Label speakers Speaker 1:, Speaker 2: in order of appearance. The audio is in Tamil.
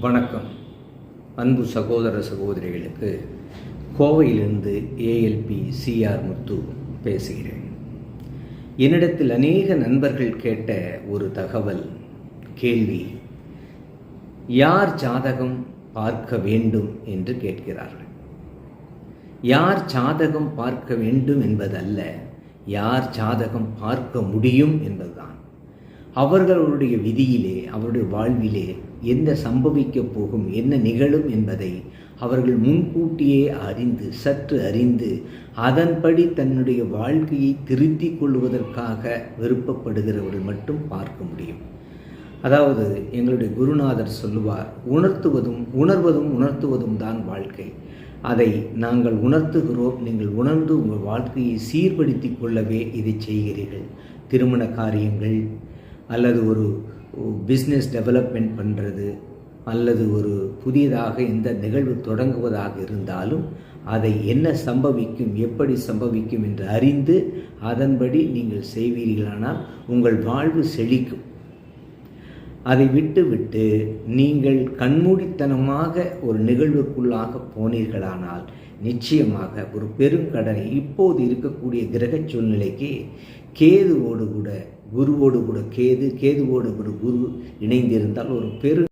Speaker 1: வணக்கம். அன்பு சகோதர சகோதரிகளுக்கு கோவையிலிருந்து ஏஎல்பி சிஆர் முத்து பேசுகிறேன். என்னிடத்தில் அநேக நண்பர்கள் கேட்ட ஒரு தகவல் கேள்வி யார் ஜாதகம் பார்க்க வேண்டும் என்று கேட்கிறார்கள்? யார் ஜாதகம் பார்க்க வேண்டும் என்பதல்ல யார் ஜாதகம் பார்க்க முடியும் என்பதுதான். அவர்களுடைய விதியிலே அவருடைய வாழ்விலே என்ன சம்பவிக்கப் போகும் என்ன நிகழும் என்பதை அவர்கள் முன்கூட்டியே அறிந்து சற்று அறிந்து அதன்படி தன்னுடைய வாழ்க்கையை திருத்திக் கொள்வதற்காக விருப்பப்படுகிறவர்கள் மட்டும் பார்க்க முடியும். அதாவது எங்களுடைய குருநாதர் சொல்லுவார் உணர்த்துவதும் உணர்வதும் உணர்த்துவதும் தான் வாழ்க்கை. அதை நாங்கள் உணர்த்துகிறோம் நீங்கள் உணர்ந்து உங்கள் வாழ்க்கையை சீர்படுத்தி கொள்ளவே இதை செய்கிறீர்கள். திருமண காரியங்கள் அல்லது ஒரு பிஸ்னஸ் டெவலப்மெண்ட் பண்ணுறது அல்லது ஒரு புதியதாக எந்த நிகழ்வு தொடங்குவதாக இருந்தாலும் அதை என்ன சம்பவிக்கும் எப்படி சம்பவிக்கும் என்று அறிந்து அதன்படி நீங்கள் செய்வீர்களானால் உங்கள் வாழ்வு செழிக்கும். அதை விட்டுவிட்டு நீங்கள் கண்மூடித்தனமாக ஒரு நிகழ்வுக்குள்ளாக போனீர்களானால் நிச்சயமாக ஒரு பெருங்கடனை இப்போது இருக்கக்கூடிய கிரக சூழ்நிலைக்கு கேதுவோடு கூட குருவோடு கூட கேது கேதுவோடு கூட குரு இணைந்திருந்தால் ஒரு பெரு